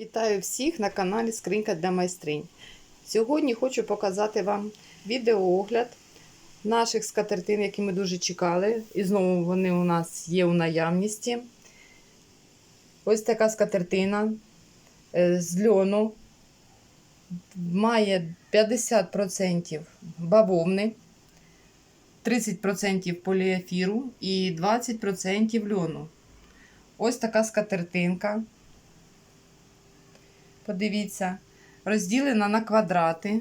Вітаю всіх на каналі Скринька для майстринь. Сьогодні хочу показати вам відеоогляд наших скатертин, які ми дуже чекали. І знову вони у нас є у наявності. Ось така скатертина е, з льону. Має 50% бавовни, 30% поліефіру і 20% льону. Ось така скатертинка. Подивіться, розділена на квадрати.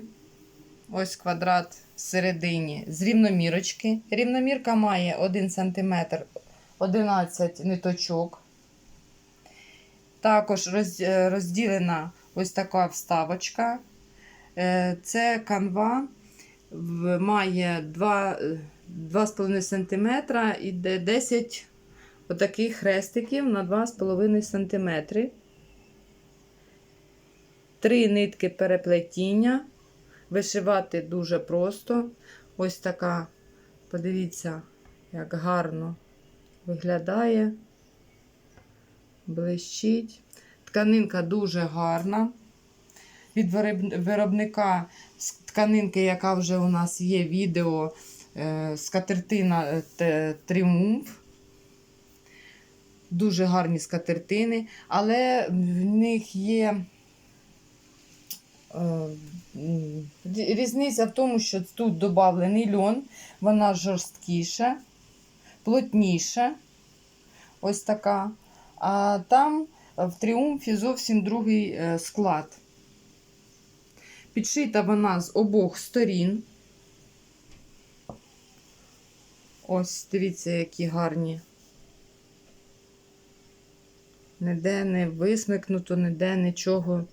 Ось квадрат всередині з рівномірочки. Рівномірка має 1 см 11 ниточок. Також е, розділена ось така вставочка. Е, Це канва має 2,5 см і 10 отаких хрестиків на 2,5 см. Три нитки переплетіння. Вишивати дуже просто. Ось така, подивіться, як гарно виглядає, блищить. Тканинка дуже гарна. Від виробника тканинки, яка вже у нас є відео, е, скатертина е, Тріумф. Дуже гарні скатертини, але в них є. Е, Різниця в тому, що тут додавлений льон, вона жорсткіша, плотніша. Ось така. А там в тріумфі зовсім другий е, склад. Підшита вона з обох сторін. Ось, дивіться, які гарні. Ніде не висмикнуто, ніде нічого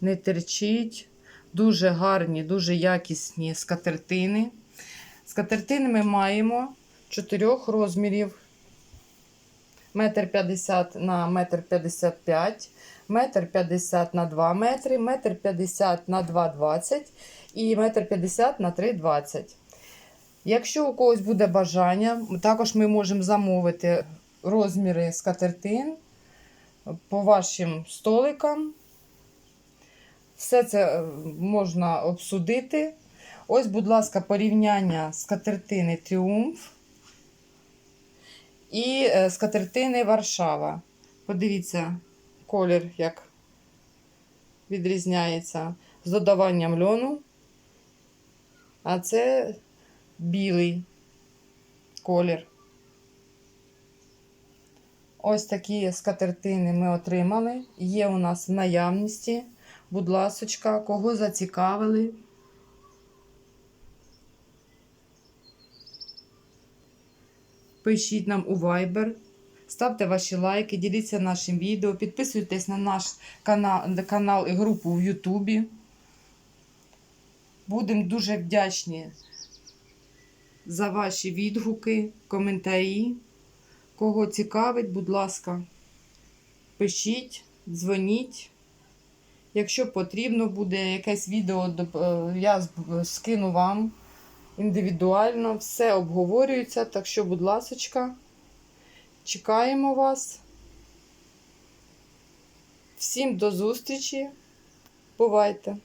не терчить. Дуже гарні, дуже якісні скатертини. Скатертини ми маємо чотирьох розмірів. Метр 50 на метр 55, метр 50 на 2 метри, метр 50 на 2,20 і метр 50 на 3,20. Якщо у когось буде бажання, також ми можемо замовити розміри скатертин по вашим столикам. Все це е, можна обсудити. Ось, будь ласка, порівняння скатертини Тріумф і е, скатертини Варшава. Подивіться, колір як відрізняється з додаванням льону. А це білий колір. Ось такі скатертини ми отримали. Є у нас в наявності. Будь ласочка, кого зацікавили. Пишіть нам у Viber, ставте ваші лайки, діліться нашим відео, підписуйтесь на наш канал, канал і групу в Ютубі. Будемо дуже вдячні за ваші відгуки, коментарі. Кого цікавить, будь ласка, пишіть, дзвоніть. Якщо потрібно буде якесь відео, е, я скину вам індивідуально. Все обговорюється. Так що, будь ласочка, чекаємо вас. Всім до зустрічі. Бувайте!